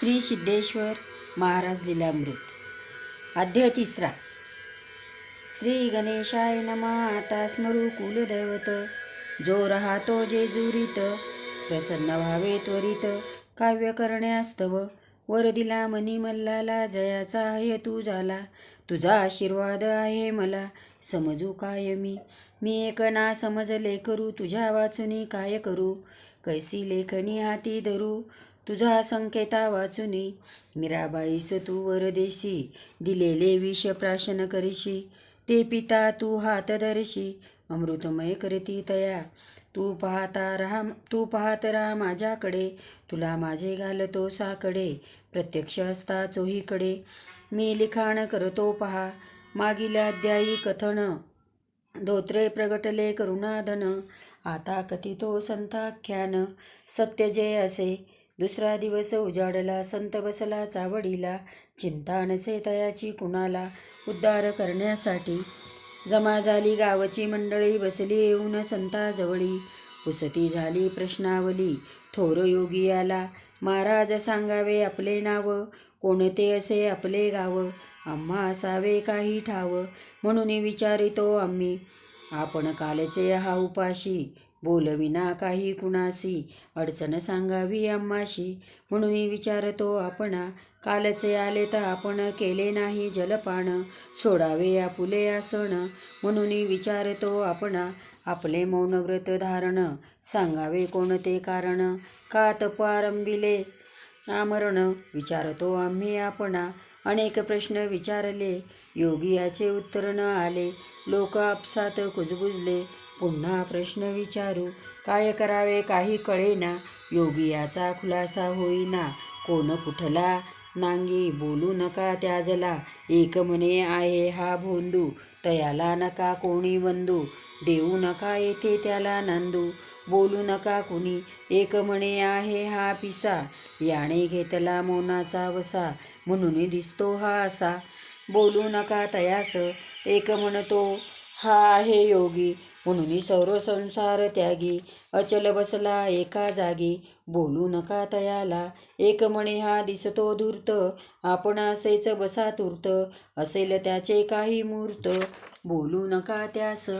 श्री सिद्धेश्वर महाराज लीलामृत. अध्याय तिसरा. श्री गणेशाय नमा. आता स्मरू कुलदैवत. जो राहतो जेजुरीत प्रसन्न व्हावे त्वरित. काव्य करण्यास्तव. वर दिला मनी मल्लाला जयाचा हेतू झाला तुझा आशीर्वाद आहे मला. समजू काय मी? मी एक ना समजले करू. तुझ्या वाचुनी काय करू? कैसी लेखनी हाती धरू? तुझा संकेता वाचुनी. मीराबाईस तू वरदेशी दिलेले विष प्राशन करीशी. ते पिता तू हात धरशी अमृतमय करती तया. तू पाहता राहा तू पाहत राहा माझ्याकडे. तुला माझे घालतो साकडे प्रत्यक्ष असता चोहीकडे. मी लिखाण करतो पहा मागील अध्यायी कथन. धोत्रे प्रगटले करुणाधन. आता कथितो संताख्यान. सत्य जे असे दुसरा दिवस उजाडला संत बसला चावडीला चिंता नसे तयाची कुणाला उद्धार करण्यासाठी. जमा झाली गावची मंडळी बसली येऊन संताजवळी. पुसती झाली प्रश्नावली थोर योगी आला. महाराज सांगावे आपले नाव कोणते असे आपले गाव? आम्हा असावे काही ठाव म्हणून विचारितो आम्ही. आपण कालचे हा उपाशी बोलविना काही कुणासी अडचण सांगावी आम्हाशी. म्हणून विचारतो आपणा कालचे आले तर आपण केले नाही जलपान? सोडावे आपुले आसन? म्हणून विचारतो आपणा आपले मौन व्रत धारण सांगावे कोणते कारण? का तप आरंभिले आमरण? विचारतो आम्ही आपणा अनेक प्रश्न विचारले. योगी याचे उत्तर न आले. लोक आपसात कुजबुजले. पुन्हा प्रश्न विचारू. काय करावे काही कळेना. योगी याचा खुलासा होईना. कोण कुठला? नांगी बोलू नका त्याजला. एक म्हणे आहे हा भोंदू. तयाला नका कोणी बंधू देऊ नका येथे त्याला नांदू. बोलू नका कुणी. एक म्हणे आहे हा पिसा. याने घेतला मोनाचा वसा. म्हणून दिसतो हा असा. बोलू नका तयास. एक म्हणतो हा आहे योगी. म्हणून सर्व संसार त्यागी. अचल बसला एका जागी. बोलू नका तयाला. एक म्हणे हा दिसतो धूर्त. आपण असेच बसा तूर्त. असेल त्याचे काही मूर्त. बोलू नका त्यास.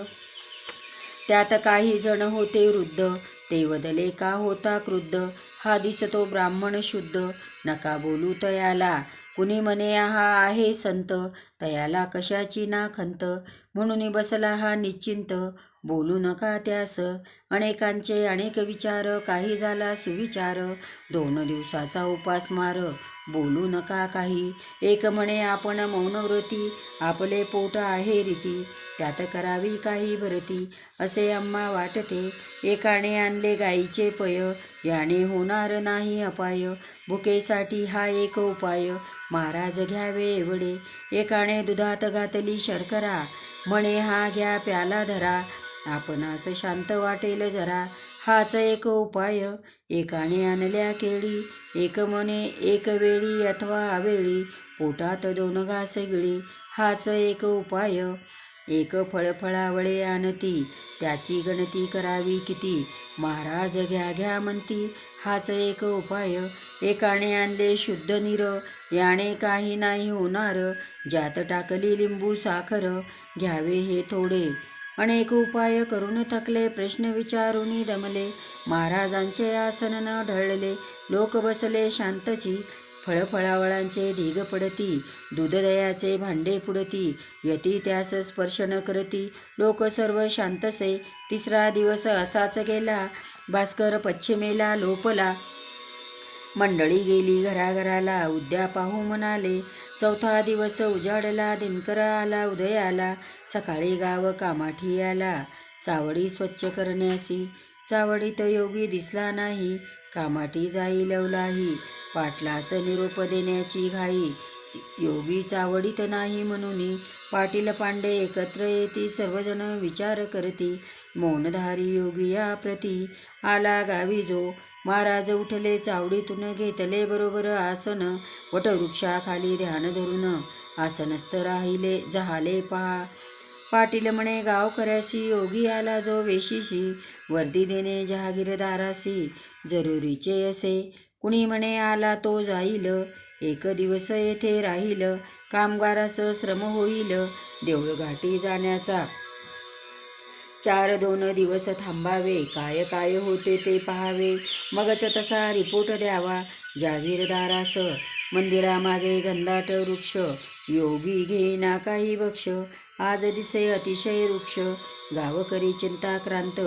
त्यात काही जण होते वृद्ध. ते बदले का होता क्रुद्ध? हा दिसतो ब्राह्मण शुद्ध. नका बोलू तयाला. कुणी म्हणे हा आहे संत तयाला कशाची ना खंत म्हणून बसला हा निश्चिंत. बोलू नका त्यास अनेकांचे अनेक विचार काही झाला सुविचार. दोन दिवसाचा उपास मार. बोलू नका काही एक म्हणे आपण मौनव्रती आपले पोट आहे रीती. त्यात करावी काही भरती असे आम्हा वाटते. एकाने आणले गाईचे पय याने होणार नाही अपाय. भुकेसाठी हा एक उपाय महाराज घ्यावे एवढे. एकाने दुधात घातली शर्करा म्हणे हा घ्या प्याला धरा. आपणास शांत वाटेल जरा हाच एक उपाय. एकाने आणल्या केळी एक म्हणे एक वेळी अथवा आवेळी पोटात दोन घास गिळी हाच एक उपाय. एक फळफळावळे आणती त्याची गणती करावी किती? महाराज घ्या घ्या म्हणती. हाच एक उपाय. एकाने आणले शुद्ध निर याने काही नाही होणार. ज्यात टाकली लिंबू साखर घ्यावे हे थोडे. अनेक उपाय करून थकले प्रश्न विचारून दमले. महाराजांचे आसन न ढळले लोक बसले शांतची. फळफळावळांचे ढीग पडती दूधदयाचे भांडे पुडती यती त्यास स्पर्श न करती. लोक सर्व शांतसे तिसरा दिवस असाच गेला. भास्कर पश्चिमेला लोपला. मंडळी गेली घराघराला उद्या पाहू म्हणाले. चौथा दिवस उजाडला दिनकर आला उदयाला सकाळी गाव कामाठी आला. चावडी स्वच्छ करण्यासी. चावडीत योगी दिसला नाही. कामाठी जाई लवलाही. पाटलास निरोप देण्याची घाई. योगी चावडीत नाही म्हणून पाटील पांडे एकत्र येती सर्वजण विचार करती. मौनधारी योगी या प्रती आला गावी जो. महाराज उठले चावडीतून घेतले बरोबर आसन. वटवृक्षाखाली ध्यान धरून आसनस्थ राहिले झाले पहा पाटील म्हणे गावकऱ्याशी योगी आला जो वेशीशी. वर्दी देणे जहागीरदारासी जरुरीचे असे. कुणी म्हणे आला तो जाईल. एक दिवस येथे राहील. कामगारास श्रम होईल. देऊळघाटी जाण्याचा. चार दोन दिवस थांबावे. काय काय होते ते पाहावे. मगच तसा रिपोर्ट द्यावा. जागीरदारास मंदिरामागे गंधाट वृक्ष. योगी घेईना काही बक्ष. आज दिसे अतिशय वृक्ष. गावकरी चिंताक्रांत.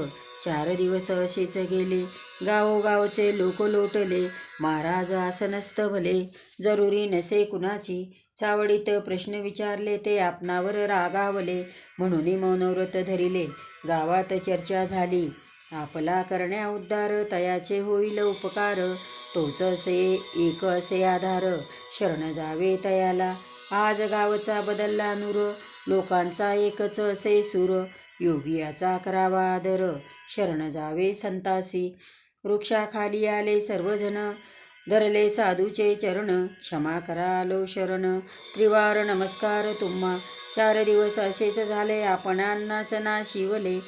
चार दिवस असेच गेले. गावोगावचे लोक लोटले. महाराज आसनस्त भले जरुरी नसे कुणाची? चावडीत प्रश्न विचारले ते आपणावर रागावले. म्हणून मौनव्रत धरिले. गावात चर्चा झाली. आपला करण्या उद्धार तयाचे होईल उपकार. तोच असे एक असे आधार. शरण जावे तयाला. आज गावचा बदलला नूर. लोकांचा एकच असे सूर. योगियाचा करावा आदर. शरण जावे संतासी. वृक्षाखाली आले सर्वजण. धरले साधूचे चरण. क्षमा करा आलो शरण. त्रिवार नमस्कार तुम्हा. चार दिवस असेच झाले. आपणांना ना शिवले.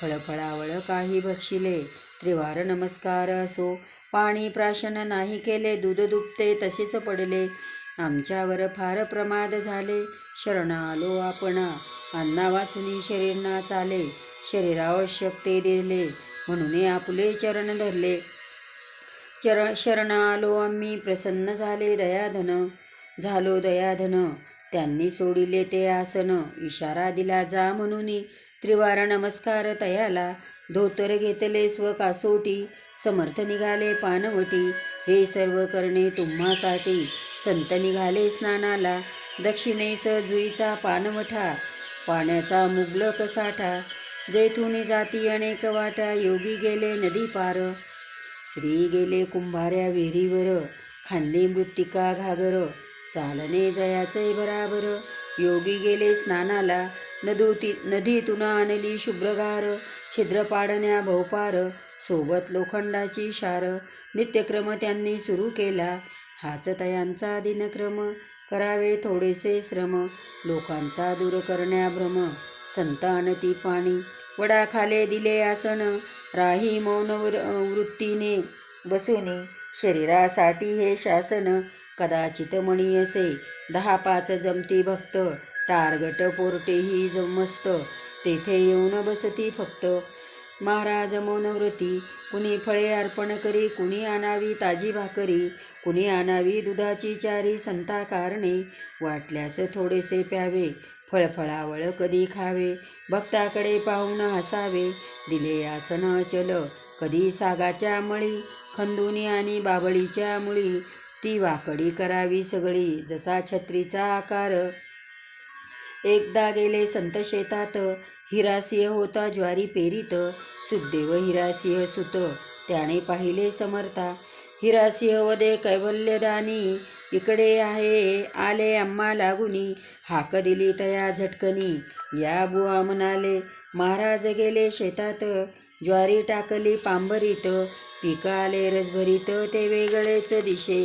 फळफळावळ काही बक्षिले. त्रिवार नमस्कार असो. पाणी प्राशन नाही केले. दूध दुभते तसेच पडले. आमच्यावर फार प्रमाद झाले. शरण आलो आपणा. अन्ना वाचुनी शरीर ना चाले शरीरावश्यक ते दिले म्हणून आपले चरण धरले. चर शरण आलो आम्ही प्रसन्न झाले दयाधन. झालो दयाधन त्यांनी सोडिले ते आसन. इशारा दिला जा म्हणून त्रिवार नमस्कार तयाला. धोतर घेतले स्व कासोटी समर्थ निघाले पानवटी. हे सर्व करणे तुम्हासाठी. संत निघाले स्नानाला. दक्षिणेस जुईचा पानवठा. पाण्याचा मुबलक साठा जेथून जाती अनेक वाटा योगी गेले नदी पार. श्री गेले कुंभाऱ्या विहिरीवर खांदी मृत्तिका घागर. चालणे जयाचे बराबर योगी गेले स्नानाला नदूती नदीतून आणली शुभ्रगार. छिद्र पाडण्या भोपार सोबत लोखंडाची शार. नित्यक्रम त्यांनी सुरू केला हाच तयांचा दिनक्रम. करावे थोडेसे श्रम. लोकांचा दूर करण्या भ्रम. संतान ती पाणी. वडाखाले दिले आसन. राही मौन वृत्तीने. बसूने शरीरासाठी हे शासन. कदाचित मणी असे. दहा पाच जमती भक्त. टारगट पोरटेही जमस्त. तेथे येऊन बसती फक्त. महाराज मौनव्रती कुणी फळे अर्पण करी कुणी आणावी ताजी भाकरी कुणी आणावी दुधाची चारी संता कारणे वाटल्यास थोडेसे प्यावे फळफळावळ कधी खावे भक्ताकडे पाहून हसावे. दिले आसन चल कधी सागाच्या मळी खंदुनी आणि बाबळीच्या मुळी. ती वाकडी करावी सगळी जसा छत्रीचा आकार. एकदा गेले संत शेतात हिरासिंह होता ज्वारी पेरीत सुखदेव हिरासिंह सुत त्याने पाहिले समर्था. हिरासिंह वदे कैवल्यदानी इकडे आहे आले आम्हा लागुनी हाक दिली तया झटकनी. या बुवा म्हणाले महाराज गेले शेतात ज्वारी टाकली पांभरीत पिकाले आले रसभरीत ते वेगळेच दिशे.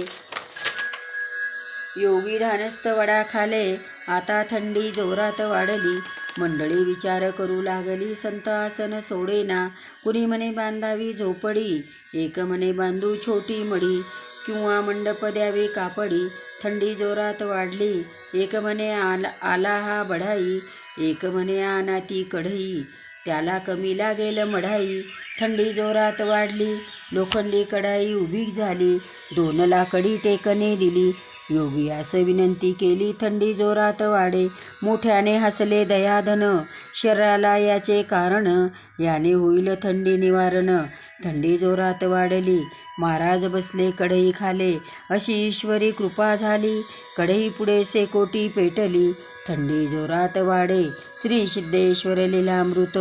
योगी धानस्थ वडा खाले आता थंडी जोरात वाढली. मंडळी विचार करू लागली संत आसन सोडेना. कुणी म्हणे बांधावी झोपडी? एक म्हणे बांधू छोटी मडी किंवा मंडप द्यावी कापडी. थंडी जोरात वाढली. एक म्हणे आला आला हा बढाई. एक म्हणे आना ती कढई. त्याला कमी लागेल मढाई. थंडी जोरात वाढली. लोखंडी कढाई उभी झाली. दोन लाकडी टेकने दिली. योगी असं विनंती केली थंडी जोरात वाढे. मोठ्याने हसले दयाधन. शरीराला याचे कारण याने होईल थंडी निवारण. थंडी जोरात वाढली. महाराज बसले कढई खाले. अशी ईश्वरी कृपा झाली. कढई पुढे सेकोटी पेटली. थंडी जोरात वाढे. श्री सिद्धेश्वर लिलामृत.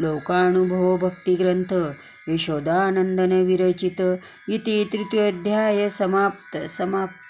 लोकानुभव भक्तिग्रंथ. यशोदानंदन विरचित. इति तृतीयोध्याय समाप्त समाप्त.